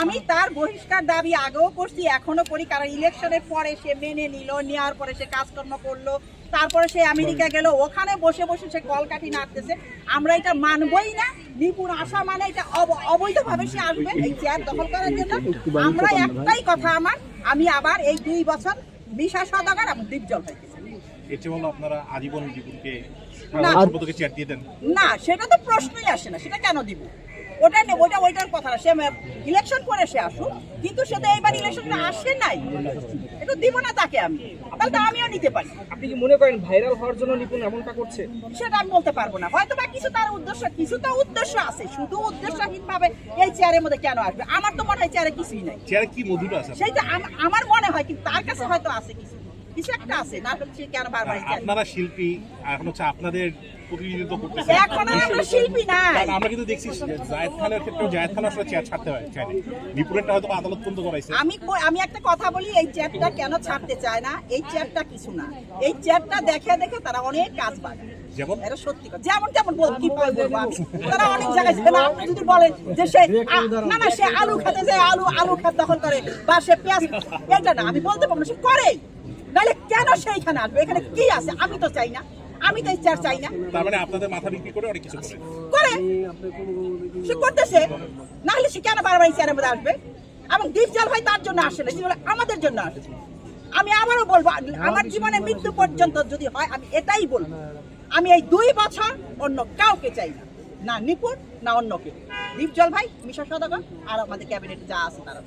আমি তার বহিষ্কার দাবি আগেও করছি এখনও করি। কারণ ইলেকশনের পরে সে মেনে নিল নেওয়ার পরে সে কাজকর্ম করল তারপরে সে আমেরিকা গেল ওখানে বসে বসে সে কলকাঠি নাড়তেছে। আমরা এটা মানবই না নিপুণ আসা মানে এটা অবৈধভাবে সে আসবে এই চেয়ার দখল করার জন্য। আমরা একটাই কথা আমার আমি আবার এই দুই বছর বিশা সদাগর এবং দ্বীপ জল পাইতেছি এর চেয়ে ভালো আপনারা আজীবন জীবনকে না। রাষ্ট্রপতিকে চেয়ার দিয়ে দেন। না সেটা তো প্রশ্নই আসে না সেটা কেন দিব? ওটা নে ওটা ওইটার কথা না। সে ইলেকশন করে সে আসুক কিন্তু সে তো এইবার ইলেকশনে আসে নাই। এটা দিব না তাকে আমি। তাহলে তো আমিও নিতে পারি। আপনি কি মনে করেন ভাইরাল হওয়ার জন্য নিপুণ এমনটা করছে? সেটা আমি বলতে পারব না। হয়তো বা কিছু তার উদ্দেশ্য কিছু তো উদ্দেশ্য আছে। শুধু উদ্দেশ্যহীন ভাবে এই চেয়ারের মধ্যে কেন আসবে? আমার তো মনে হয় চেয়ারে কিছুই নাই। চেয়ারে কি মধুটা আছে? সেইটা আম- আমার মনে হয় কিন্তু তার কাছে হয়তো আছে কিছু। কিছু একটা আছে না হচ্ছে কেন বারবার আপনারা শিল্পী এখন হচ্ছে আপনাদের প্রতিনিধিত্ব করতেছে এখন আমরা শিল্পী নাই। আমরা কিন্তু দেখছি জায়েদ খানের ক্ষেত্রে জায়েদ খান আসলে চেয়ার ছাড়তে হয় চাইলে বিপুরেরটা হয়তো আদালত পর্যন্ত করাইছে। আমি আমি একটা কথা বলি এই চেয়ারটা কেন ছাড়তে চায় না? এই চেয়ারটা কিছু না। এই চেয়ারটা দেখে দেখে তারা অনেক কাজ পায় যেমন? এটা সত্যি যেমন তেমন বল কি পাই বলব আমি? তারা অনেক জায়গায় ছিল না আপনি যদি বলেন যে সে না না সে আলু খেতে যায় আলু আলু খাত দখল করে বা সে পেঁয়াজ এটা না আমি বলতে পারব সে করেই। নাহলে কেন সেইখানে আসবে? এখানে কি আছে? আমি তো চাই না। আমি তো এই চেয়ার চাই না। তার মানে আপনাদের মাথা বিক্রি করে অনেক কিছু করে। করে। সে করতেছে। না হলে সে কেন বারবার এই চেয়ারের মধ্যে আসবে? এবং দীপ জল ভাই তার জন্য আসে না সে হলো আমাদের জন্য আসে। আমি আবারও বলব আমার জীবনে মৃত্যু পর্যন্ত যদি হয় আমি এটাই বলব। আমি এই দুই বছর অন্য কাউকে চাই না। না নিপুণ না অন্য কেউ দীপ জল ভাই মিশা সদাগর আর আমাদের ক্যাবিনেট যা আছে তারা